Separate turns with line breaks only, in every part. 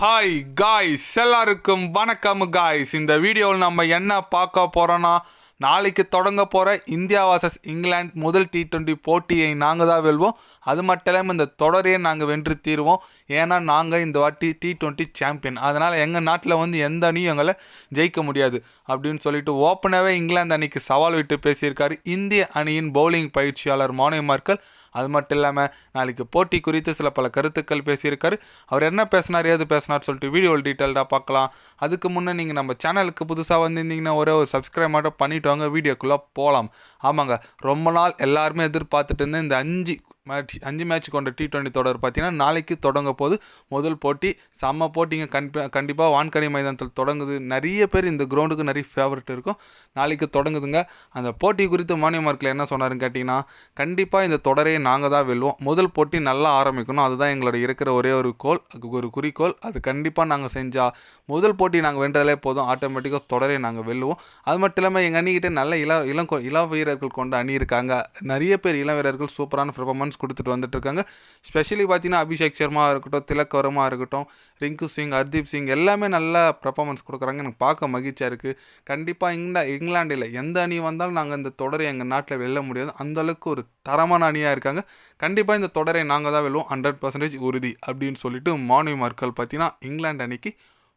Hi guys எல்லாருக்கும் வணக்கம் guys இந்த வீடியோவில் நம்ம என்ன பார்க்க போகிறோன்னா நாளைக்கு தொடங்க போகிற இந்தியா வாசஸ் இங்கிலாந்து முதல் டி டுவெண்ட்டி போட்டியை நாங்கள் தான் வெல்வோம். அது மட்டும் இல்லாமல் இந்த தொடரையே நாங்கள் வென்று தீருவோம். ஏன்னா நாங்கள் இந்த வாட்டி டி டுவெண்ட்டி சாம்பியன் அதனால் எங்கள் நாட்டில் வந்து எந்த அணியும் எங்களை ஜெயிக்க முடியாது அப்படின்னு சொல்லிட்டு ஓப்பனாகவே இங்கிலாந்து அணிக்கு சவால் விட்டு பேசியிருக்காரு இந்திய அணியின் பவுலிங் பயிற்சியாளர் மானே மார்க்கல். அது மட்டும் இல்லாமல் நாளைக்கு போட்டி குறித்து சில பல கருத்துக்கள் பேசியிருக்காரு. அவர் என்ன பேசினார் ஏது பேசினார் சொல்லிட்டு வீடியோவில் டீட்டெயில்டாக பார்க்கலாம். அதுக்கு முன்னே நீங்கள் நம்ம சேனலுக்கு புதுசாக வந்திருந்தீங்கன்னா ஒரே ஒரு சப்ஸ்கிரைப் மட்டும் பண்ணிவிட்டு வாங்க. வீடியோக்குள்ளே போகலாம் ஆமாங்க. ரொம்ப நாள் எல்லாருமே எதிர்பார்த்துட்டு இருந்தேன் இந்த அஞ்சு மேட்ச் அஞ்சு மேட்ச் கொண்ட டி டுவெண்ட்டி தொடர் பார்த்தீங்கன்னா நாளைக்கு தொடங்க போது முதல் போட்டி செம்ம போட்டிங்க கண்டி கண்டிப்பாக வான்கனி மைதானத்தில் தொடங்குது. நிறைய பேர் இந்த கிரவுண்டுக்கு நிறைய ஃபேவரட் இருக்கும். நாளைக்கு தொடங்குதுங்க. அந்த போட்டி குறித்து மானிய மார்க்கில் என்ன சொன்னாருன்னு கேட்டிங்கன்னா கண்டிப்பாக இந்த தொடரையே நாங்கள் தான் வெல்வோம். முதல் போட்டி நல்லா ஆரம்பிக்கணும். அதுதான் எங்களோட இருக்கிற ஒரே ஒரு கோல் ஒரு குறிக்கோள். அது கண்டிப்பாக நாங்கள் செஞ்சால் முதல் போட்டி நாங்கள் வென்றாலே போதும். ஆட்டோமேட்டிக்காக தொடரை நாங்கள் வெல்லுவோம். அது மட்டும் இல்லாமல் எங்கள் அணிக்கிட்ட நல்ல இள இளம் கொ- இளம் வீரர்கள் கொண்ட அணி இருக்காங்க. நிறைய பேர் இளம் வீரர்கள் சூப்பரான பெர்ஃபார்மன்ஸ் கொடுத்துட்டு வந்துட்டுருக்காங்க. ஸ்பெஷலி பார்த்தீங்கன்னா அபிஷேக் சர்மா இருக்கட்டும் திலக் வர்மா இருக்கட்டும் ரிங்கு சிங் ஹர்தீப் சிங் எல்லாமே நல்ல பெர்ஃபார்மன்ஸ் கொடுக்குறாங்க. எனக்கு பார்க்க மகிழ்ச்சியாக இருக்குது கண்டிப்பாக இங்கிலா இங்கிலாண்டில் எந்த அணி வந்தாலும் நாங்கள் இந்த தொடரை எங்கள் நாட்டில் வெல்ல முடியாது. அந்த அளவுக்கு ஒரு தரமான அணியாக இருக்காங்க. கண்டிப்பாக இந்த தொடரை நாங்கள் தான் வெல்லுவோம் ஹண்ட்ரட் பர்சன்டேஜ் உறுதி அப்படின்னு சொல்லிட்டு மானி மார்க்கல் பார்த்தீங்கன்னா இங்கிலாந்து அணிக்கு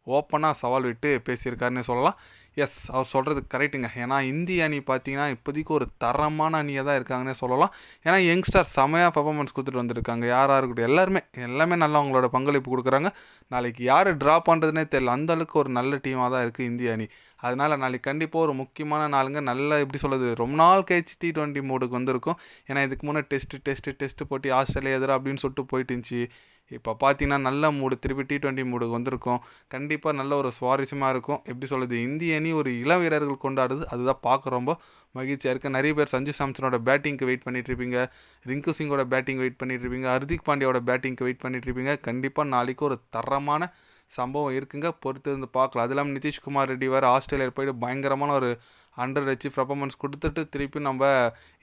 ஓப்பனாக சவால் விட்டு பேசியிருக்காருன்னு சொல்லலாம். எஸ் அவர் சொல்கிறது கரெக்டுங்க ஏன்னா இந்திய அணி பார்த்தீங்கன்னா இப்போதைக்கு ஒரு தரமான அணியாக தான் இருக்காங்கன்னே சொல்லலாம். ஏன்னா யங்ஸ்டர் செமையாக பர்ஃபார்மன்ஸ் கொடுத்துட்டு வந்திருக்காங்க. யாராக இருக்கட்டும் எல்லாருமே எல்லாமே நல்லா அவங்களோட பங்களிப்பு கொடுக்குறாங்க. நாளைக்கு யார் ட்ரா பண்ணுறதுனே தெரியல. அந்த அளவுக்கு ஒரு நல்ல டீமாக தான் இருக்குது இந்திய அணி. அதனால் நாளைக்கு கண்டிப்பாக ஒரு முக்கியமான நாளுங்க. நல்ல எப்படி சொல்கிறது ரொம்ப நாள் கழிச்சு டி டுவெண்ட்டி மோடுக்கு வந்திருக்கும். ஏன்னா இதுக்கு முன்னே டெஸ்ட்டு டெஸ்ட்டு டெஸ்ட்டு போட்டி ஆஸ்திரேலியா எதிராக அப்படின்னு சொல்லிட்டு போயிட்டு இருந்துச்சு. இப்போ பார்த்தீங்கன்னா நல்ல மூடு திருப்பி டி டுவெண்ட்டி மூடுக்கு வந்திருக்கும். கண்டிப்பாக நல்ல ஒரு சுவாரஸ்யமாக இருக்கும். எப்படி சொல்கிறது இந்திய அணி ஒரு இளம் வீரர்கள் கொண்டாடுது. அதுதான் பார்க்க ரொம்ப மகிழ்ச்சியாக இருக்குது நிறைய பேர் சஞ்சு சாம்சனோட பேட்டிங்க்கு வெயிட் பண்ணிகிட்ருப்பீங்க இருப்பீங்க. ரிங்கு சிங்கோட பேட்டிங் வெயிட் பண்ணிகிட்ருப்பீங்க ஹர்திக் பாண்டியோட பேட்டிங்க்கு வெயிட் பண்ணிகிட்ருப்பீங்க கண்டிப்பாக நாளைக்கு ஒரு தரமான சம்பவம் இருக்குங்க. பொறுத்து இருந்து பார்க்கலாம். அது இல்லாமல் நிதிஷ்குமார் ரெட்டி வேறு ஆஸ்திரேலியா போயிட்டு பயங்கரமான ஒரு ஹண்ட்ரட் அச்சீவ் பர்ஃபார்மன்ஸ் கொடுத்துட்டு திருப்பி நம்ம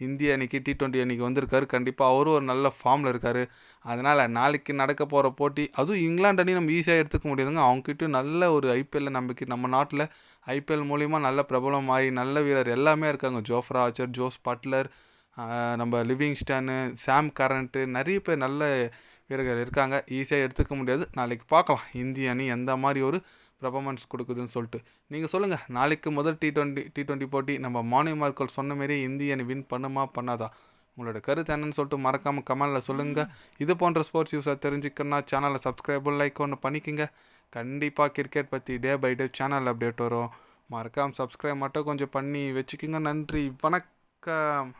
இந்திய அணிக்கு டி ட்வெண்ட்டி அணிக்கு வந்திருக்காரு. கண்டிப்பாக அவரும் ஒரு நல்ல ஃபார்மில் இருக்கார். அதனால் நாளைக்கு நடக்க போகிற போட்டி அதுவும் இங்கிலாந்து அணி நம்ம ஈஸியாக எடுத்துக்க முடியாதுங்க. அவங்ககிட்டயும் நல்ல ஒரு ஐபிஎல்ல நம்பிக்கை. நம்ம நாட்டில் ஐபிஎல் மூலிமா நல்ல பிரபலமாகி நல்ல வீரர் எல்லாமே இருக்காங்க. ஜோஃப்ரா ஆச்சர் ஜோஸ் பட்லர் நம்ம லிவிங்ஸ்டனு சாம் கரண்ட்டு நிறைய பேர் நல்ல வீரர்கள் இருக்காங்க. ஈஸியாக எடுத்துக்க முடியாது. நாளைக்கு பார்க்கலாம். இந்திய அணி எந்த மாதிரி ஒரு பர்ஃபாமன்ஸ் கொடுக்குதுன்னு சொல்லிட்டு. நீங்கள் சொல்லுங்கள் நாளைக்கு முதல் டி டுவெண்ட்டி டி டுவெண்ட்டி போட்டி நம்ம மார்னிங் மார்க்கல் சொன்ன மாரி இந்திய அணி வின் பண்ணுமா பண்ணாதா? உங்களோட கருத்து என்னன்னு சொல்லிட்டு மறக்காமல் கமெண்டில் சொல்லுங்கள் இது போன்ற ஸ்போர்ட்ஸ் யூஸை தெரிஞ்சுக்கணும்னா சேனலை சப்ஸ்கிரைபும் லைக் ஒன்று பண்ணிக்கோங்க. கண்டிப்பாக கிரிக்கெட் பற்றி day by day channel update வரும். மறக்காமல் சப்ஸ்கிரைப் மட்டும் கொஞ்சம் பண்ணி வச்சுக்கோங்க. நன்றி வணக்கம்.